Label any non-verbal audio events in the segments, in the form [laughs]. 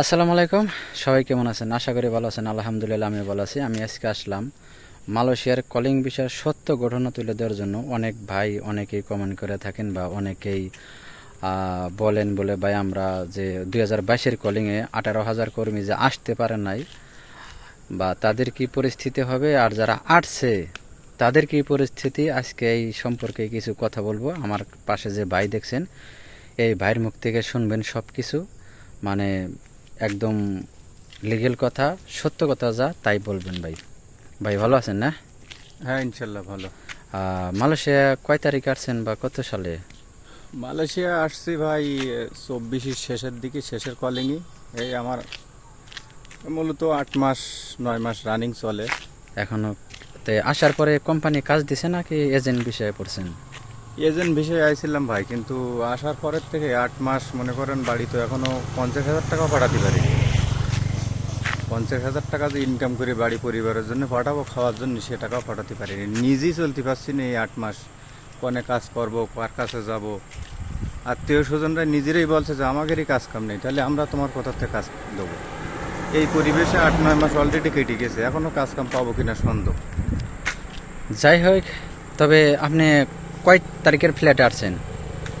আসসালামু আলাইকুম। সবাই কেমন আছেন? আশা করি ভালো আছেন। আলহামদুলিল্লাহ আমি ভালো আছি। আমি আজকে আসলাম মালয়েশিয়ার কলিং বিষয়ের সত্য ঘটনা তুলে দেওয়ার জন্য। অনেক ভাই অনেকেই কমেন্ট করে থাকেন বা অনেকেই বলেন বলে ভাই, আমরা যে দুই হাজার বাইশের কলিংয়ে আঠারো হাজার কর্মী যে আসতে পারে নাই বা তাদের কি পরিস্থিতি হবে আর যারা আসছে, তাদের কি পরিস্থিতি? আজকে এই সম্পর্কে কিছু কথা বলব। আমার পাশে যে ভাই দেখছেন, এই ভাইয়ের মুখ থেকে শুনবেন সব কিছু মানে একদম লিগেল কথা সত্য কথা যা তাই বলবেন ভাই। ভাই ভালো আছেন না? হ্যাঁ ইনশাল্লাহ ভালো। মালয়েশিয়া কয় তারিখ আসছেন বা কত সালে? মালয়েশিয়া আসছি ভাই চব্বিশের শেষের দিকে শেষের কলিংই এই আমার মূলত আট মাস নয় মাস রানিং চলে। এখনও তে আসার পরে কোম্পানি কাজ দিছে নাকি এজেন্ট বিষয়ে পড়ছেন? এজেন্ট বিষয়ে আইছিলাম ভাই, কিন্তু আসার পরের থেকে আট মাস, মনে করেন বাড়ি তো এখনও পঞ্চাশ হাজার টাকা পাঠাতে পারি পঞ্চাশ হাজার টাকা যে ইনকাম করে বাড়ি পরিবারের জন্য পাঠাবো, খাওয়ার জন্য সে টাকাও পাঠাতে পারিনি। নিজেই চলতে পারছি না এই আট মাস। কনে কাজ করব, কার কাছে যাব? আত্মীয় স্বজনরা নিজেরাই বলছে যে, আমাদেরই কাজ কাম নেই, তাহলে আমরা তোমার কোথার থেকে কাজ দেবো। এই পরিবেশে আট, নয় মাস অলরেডি কেটে গেছে, এখনও কাজ কাম পাবো কিনা সন্দেহ। যাই হোক, তবে আপনি কয় তারিখের ফ্ল্যাটে আসছেন?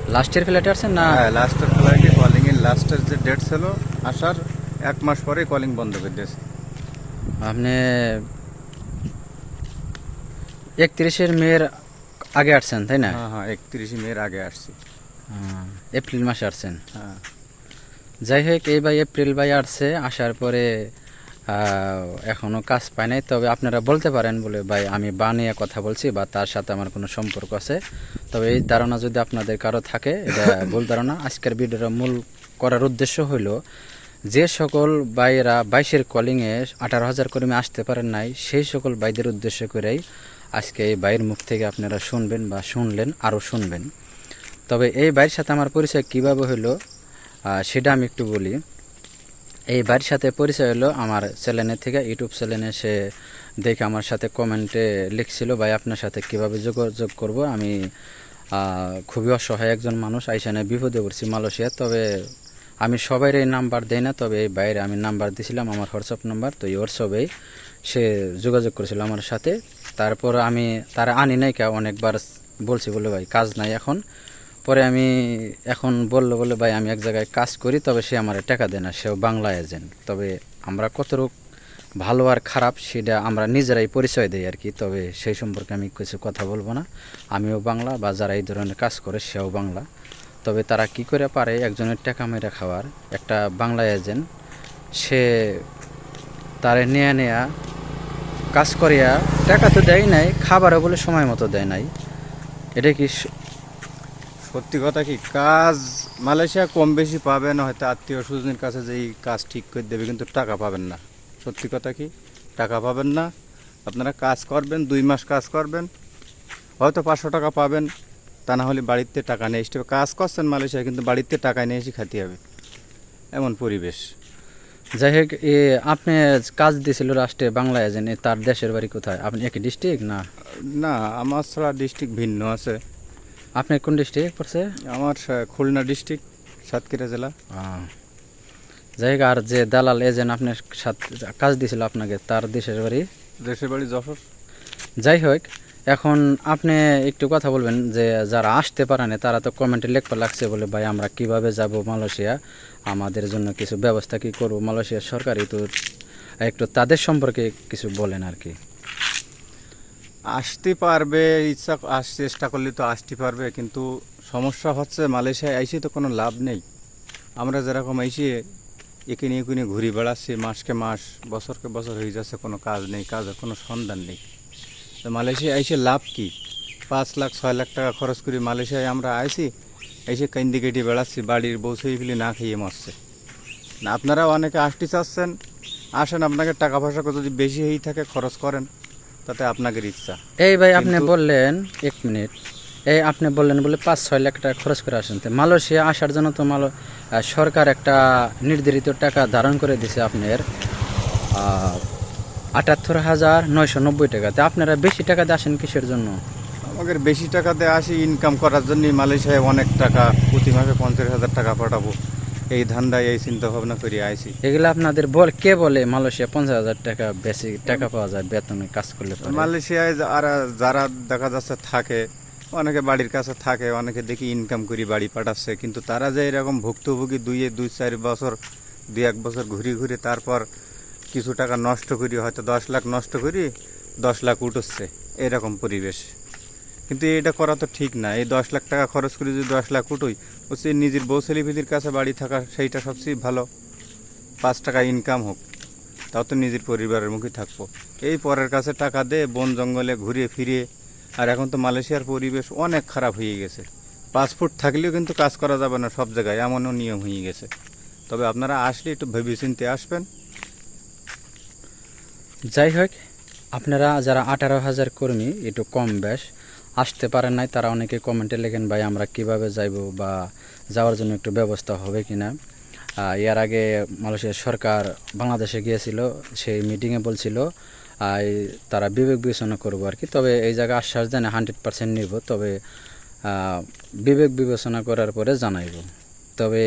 লাস্টের ফ্ল্যাটে আসছেন না? হ্যাঁ লাস্টের ফ্লাইটে কলিং এর লাস্টের যে ডেট ছিল আসার এক মাস পরে কলিং বন্ধ করে দিয়েছে। আপনি একত্রিশের মেয়ের আগে আসছেন তাই না? হ্যাঁ হ্যাঁ একত্রিশে মেয়ের আগে আসছি। আহ, এপ্রিল মাসে আসছেন। হ্যাঁ। যাই হোক এই ভাই এপ্রিল ভাই আসছে আসার পরে আহ, এখনও কাজ পায় নাই। তবে আপনারা বলতে পারেন বলে ভাই আমি বানিয়ে কথা বলছি বা তার সাথে আমার কোনো সম্পর্ক আছে। তবে এই ধারণা যদি আপনাদের কারও থাকে এটা [laughs] ভুল ধারণা। আজকের ভিডিওর মূল করার উদ্দেশ্য হইল যে সকল ভাইয়েরা বাইশের কলিংয়ে আঠারো হাজার কর্মী আসতে পারেন নাই সেই সকল ভাইদের উদ্দেশ্য করেই আজকে এই ভাইয়ের মুখ থেকে আপনারা শুনবেন বা শুনলেন আরও শুনবেন। তবে এই ভাইয়ের সাথে আমার পরিচয় কীভাবে হলো সেটা আমি একটু বলি। এই বাড়ির সাথে পরিচয় হলো আমার চ্যানেলের থেকে, ইউটিউব চ্যানেলে সে দেখে আমার সাথে কমেন্টে লিখছিল, ভাই, আপনার সাথে কীভাবে যোগাযোগ করব? আমি খুবই অসহায় একজন মানুষ আইসানে বিপদে পড়ছি মালয়েশিয়া। তবে আমি সবাই এই নাম্বার দেই না, তবে এই বাইরে আমি নাম্বার দিয়েছিলাম আমার হোয়াটসঅ্যাপ নাম্বার তো এই হোয়াটসঅ্যাপেই সে যোগাযোগ করেছিল আমার সাথে। তারপর আমি, তারা আনি নাই কে, অনেকবার বলছি বলে ভাই, কাজ নাই এখন। পরে আমি এখন বলল বলে ভাই, আমি এক জায়গায় কাজ করি, তবে সে আমার টাকা দেয় না সেও বাংলা এজেন্ট তবে আমরা কতটুক ভালো আর খারাপ, সেটা আমরা নিজেরাই পরিচয় দিই আর কি তবে সেই সম্পর্কে আমি কিছু কথা বলব না। আমিও বাংলা, বা যারা এই ধরনের কাজ করে, সেও বাংলা। তবে তারা কি করে পারে, একজনের টাকা মেরে খাওয়ার, একটা বাংলা এজেন্ট সে তারে নেয়া নেয়া কাজ করিয়া টাকা তো দেয় নাই, খাবারও বলে সময় মতো দেয় নাই। এটা কি সত্যি কথা কি কাজ মালয়েশিয়া কম বেশি পাবেন হয়তো আত্মীয় স্বজনের কাছে যেই কাজ ঠিক করে দেবে কিন্তু টাকা পাবেন না। সত্যি কথা কি টাকা পাবেন না। আপনারা কাজ করবেন দুই মাস কাজ করবেন হয়তো পাঁচশো টাকা পাবেন তা না হলে বাড়িতে টাকা নিয়ে হবে কাজ করছেন মালয়েশিয়া কিন্তু বাড়িতে টাকা নিয়ে এসে খাতে হবে। এমন পরিবেশ। যাই হোক এ আপনি কাজ দিয়েছিল রাষ্ট্রে বাংলা এজেন্ট তার দেশের বাড়ি কোথায়? আপনি একই ডিস্ট্রিক্ট না? না আমার ছাড়া ডিস্ট্রিক্ট ভিন্ন আছে। আপনি কোন ডিস্ট্রিক্ট পড়ছে? আমার খুলনা ডিস্ট্রিক্ট সাতক্ষীরা জেলা। যাই আর যে দালাল এজেন্ট আপনার সাথে কাজ দিয়েছিল আপনাকে তার দেশের বাড়ি? দেশের বাড়ি যশোর যাই হোক এখন আপনি একটু কথা বলবেন যে যারা আসতে পারে না তারা তো কমেন্টে লেখা লাগছে বলে ভাই আমরা কীভাবে যাব মালয়েশিয়া? আমাদের জন্য কিছু ব্যবস্থা কি করব? মালয়েশিয়ার সরকারই তো একটু তাদের সম্পর্কে কিছু বলেন আর কি। আসতে পারবে, ইচ্ছা আস, চেষ্টা করলে তো আসতে পারবে, কিন্তু সমস্যা হচ্ছে মালয়েশিয়ায় আইসে তো কোনো লাভ নেই। আমরা যেরকম আইসি এখানে এখানে ঘুরে বেড়াচ্ছি, মাসকে মাস, বছরকে বছর হয়ে যাচ্ছে, কোনো কাজ নেই, কাজের কোনো সন্ধান নেই। তো মালয়েশিয়ায় আইসে লাভ কি? পাঁচ লাখ, ছয় লাখ টাকা খরচ করে মালয়েশিয়ায় আমরা আইসি এসে কান্দি কেটে বেড়াচ্ছি, বাড়ির বউ সেই ফেলে না খেয়ে মরছে। না আপনারা অনেকে আসতে চাচ্ছেন, আসেন, আপনাকে টাকা পয়সা যদি বেশি হয়ে থাকে, খরচ করেন। তাতে আপনাদের ইচ্ছা। এই ভাই আপনি বললেন এক মিনিট। এই আপনি বললেন বলে পাঁচ ছয় লাখ টাকা খরচ করে আসেন। তো মালয়েশিয়া আসার জন্য তো মালো সরকার একটা নির্ধারিত টাকা ধারণ করে দিছে আপনার আটাত্তর হাজার নয়শো নব্বই টাকাতে আপনারা বেশি টাকা দিয়ে আসেন কিসের জন্য? আমাদের বেশি টাকাতে দিয়ে আসি ইনকাম করার জন্য মালয়েশিয়ায় অনেক টাকা প্রতি মাসে পঞ্চাশ হাজার টাকা পাঠাবো। এই ধান্দায় এই চিন্তা ভাবনা করে আইছি এগুলো আপনাদের বল কে বলে মালয়েশিয়া পঞ্চাশ হাজার টাকা বেশি টাকা পাওয়া যায় বেতনে কাজ করলে পরে? মালয়েশিয়ায় আর যারা দেখা যাচ্ছে থাকে অনেকে বাড়ির কাছে থাকে অনেকে দেখি ইনকাম করি বাড়ি পাঠাচ্ছে কিন্তু তারা যে এরকম ভুক্তভোগী দুই দুই চার বছর দুই এক বছর ঘুরি ঘুরে তারপর কিছু টাকা নষ্ট করি হয়তো দশ লাখ নষ্ট করি দশ লাখ উঠোচ্ছে এরকম পরিবেশ কিন্তু এটা করা তো ঠিক না। এই দশ লাখ টাকা খরচ করে যদি দশ লাখ উঠোই হচ্ছে নিজের বউ ছেলেপিদির কাছে বাড়ি থাকা সেইটা সবচেয়ে ভালো। পাঁচ টাকা ইনকাম হোক, তাও তো নিজের পরিবারের মুখে থাকব। এই পরের কাছে টাকা দে, বন জঙ্গলে ঘুরিয়ে ফিরিয়ে আর এখন তো মালয়েশিয়ার পরিবেশ অনেক খারাপ হয়ে গেছে। পাসপোর্ট থাকলেও কিন্তু কাজ করা যাবে না সব জায়গায়, এমনও নিয়ম হয়ে গেছে। তবে আপনারা আসলে একটু ভেবে চিনতে আসবেন। যাই হোক, আপনারা যারা আঠারো হাজার কর্মী, একটু কম বেশ। আসতে পারেন নাই, তারা অনেকে কমেন্টে লেখেন, ভাই, আমরা কীভাবে যাইব বা যাওয়ার জন্য একটু ব্যবস্থা হবে কি না এর আগে মালয়েশিয়ার সরকার বাংলাদেশে গিয়েছিল, সেই মিটিংয়ে বলছিল তারা বিবেক বিবেচনা করব আর কি। তবে এই জায়গায় আশ্বাস দেন হান্ড্রেড পার্সেন্ট নিব তবে বিবেক বিবেচনা করার পরে জানাইব। তবে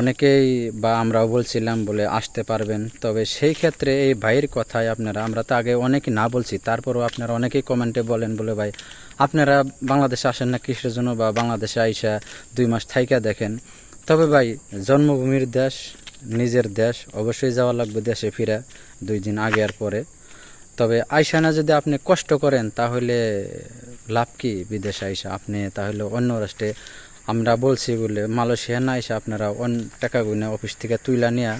অনেকেই বা আমরাও বলছিলাম বলে আসতে পারবেন। তবে সেই ক্ষেত্রে এই ভাইয়ের কথায় আপনারা, আমরা তো আগে অনেকে না বলছি, তারপরও আপনারা অনেকেই কমেন্টে বলেন বলে, ভাই, আপনারা বাংলাদেশে আসেন না কিসের জন্য বা বাংলাদেশে আইসা দুই মাস থাইকা দেখেন? তবে ভাই, জন্মভূমির দেশ, নিজের দেশ, অবশ্যই যাওয়া লাগবে দেশে ফিরা, দুই দিন আগে আর পরে। তবে আইসা না যদি আপনি কষ্ট করেন, তাহলে লাভ কি বিদেশে আইসা? আপনি তাহলে অন্য রাষ্ট্রে আমরা বলছি বলে মালয়েশিয়া না এসে আপনারা অন্য টাকা গুনে অফিস থেকে তুইলা নিয়ে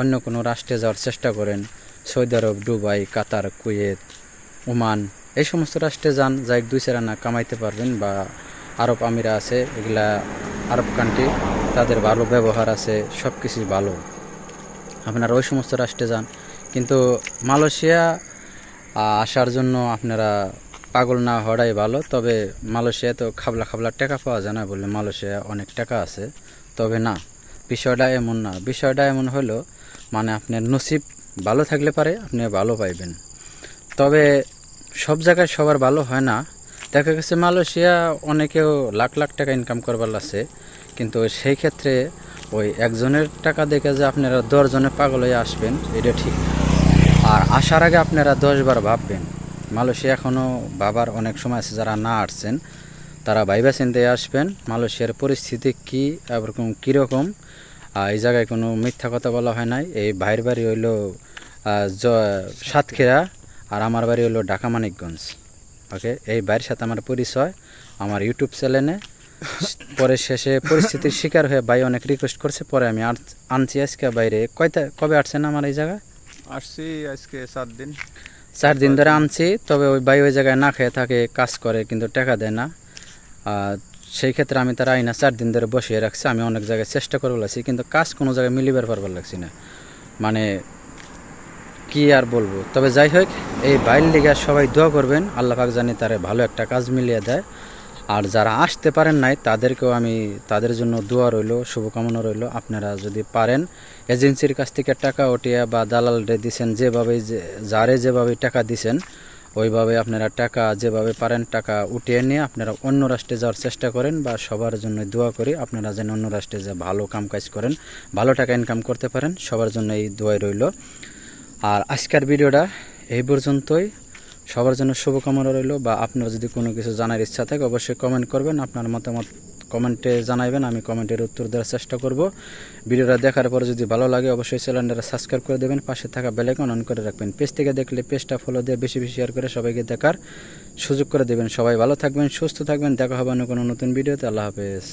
অন্য কোনো রাষ্ট্রে যাওয়ার চেষ্টা করেন। Saudi Arab, Dubai, Qatar, Kuwait, Oman, এই সমস্ত রাষ্ট্রে যান যাই দুই চার আনা কামাইতে পারবেন বা আরব আমিরা আছে, এগুলা আরব কান্ট্রি তাদের ভালো ব্যবহার আছে সব কিছুই ভালো। আপনারা ওই সমস্ত রাষ্ট্রে যান। কিন্তু মালয়েশিয়া আসার জন্য আপনারা পাগল না হওয়াটাই ভালো, তবে মালয়েশিয়া তো খাবলা খাবলা টাকা পাওয়া যায় না বলে মালয়েশিয়া অনেক টাকা আছে, তবে না, বিষয়টা এমন না। বিষয়টা এমন হলো মানে আপনার নসিব ভালো থাকলে পারে, আপনি ভালো পাইবেন। তবে সব জায়গায় সবার ভালো হয় না। দেখা গেছে মালয়েশিয়া অনেকেও লাখ লাখ টাকা ইনকাম করবার আছে কিন্তু সেই ক্ষেত্রে ওই একজনের টাকা দেখে যে আপনারা দশজনে পাগল হয়ে আসবেন, এটা ঠিক আর আসার আগে আপনারা দশবার ভাববেন মালয়েশিয়া এখনও বাবার অনেক সময় আছে যারা না আসছেন, তারা ভাইবা চিনতে আসবেন। মালয়েশিয়ার পরিস্থিতি কী এরকম কীরকম? এই জায়গায় কোনো মিথ্যা কথা বলা হয় নাই। এই ভাইয়ের বাড়ি হইল সাতক্ষীরা, আর আমার বাড়ি হলো ঢাকা মানিকগঞ্জ। ওকে? এই ভাইয়ের সাথে আমার পরিচয়, আমার ইউটিউব চ্যানেলে। পরে শেষে পরিস্থিতির শিকার হয়ে ভাই অনেক রিকোয়েস্ট করছে, পরে আমি আনছি আজকে বাইরে। কয়টা কবে আসছেন আমার এই জায়গায়? আসছি আজকে সাত দিন। চার দিন ধরে আনছি, তবে ওই ভাই ওই জায়গায় না খেয়ে থাকে, কাজ করে, কিন্তু টাকা দেয় না। সেই ক্ষেত্রে আমি তার আইনা চার দিন ধরে বসিয়ে রাখছি, আমি অনেক জায়গায় চেষ্টা করে লাগছি কিন্তু কাজ কোনো জায়গায় মিলিবার পারবার লাগছি না। মানে কি আর বলব? তবে যাই হোক, এই বাইর লিগা সবাই দোয়া করবেন, আল্লাহ পাক জানি তারে ভালো একটা কাজ মিলিয়ে দেয়। আর যারা আসতে পারেন নাই, তাদেরকেও আমি, তাদের জন্য দোয়া রইল, শুভকামনা রইল। আপনারা যদি পারেন, এজেন্সির কাছ থেকে টাকা উঠিয়ে বা দালালরে দিছেন যেভাবে যারে যেভাবে টাকা দিছেন, ওইভাবে আপনারা টাকা যেভাবে পারেন, টাকা উঠিয়ে নিয়ে আপনারা অন্য রাষ্ট্রে যাওয়ার চেষ্টা করেন বা সবার জন্য দোয়া করি, আপনারা যেন অন্য রাষ্ট্রে যে ভালো কাম কাজ করেন, ভালো টাকা ইনকাম করতে পারেন, সবার জন্য এই দোয়াই রইল। আর আজকের ভিডিওটা এই পর্যন্তই। সবার জন্য শুভকামনা রইল বা আপনার যদি কোনো কিছু জানার ইচ্ছা থাকে অবশ্যই কমেন্ট করবেন। আপনার মতামত কমেন্টে জানাইবেন, আমি কমেন্টের উত্তর দেওয়ার চেষ্টা করব। ভিডিওটা দেখার পরে যদি ভালো লাগে অবশ্যই চ্যানেলটা সাবস্ক্রাইব করে দেবেন, পাশে থাকা বেলাইকন অন করে রাখবেন। পেজ থেকে দেখলে পেজটা ফলো দিয়ে বেশি বেশি শেয়ার করে সবাইকে দেখার সুযোগ করে দেবেন। সবাই ভালো থাকবেন, সুস্থ থাকবেন, দেখা হবে অন্য কোনো নতুন ভিডিওতে। আল্লাহ হাফেজ।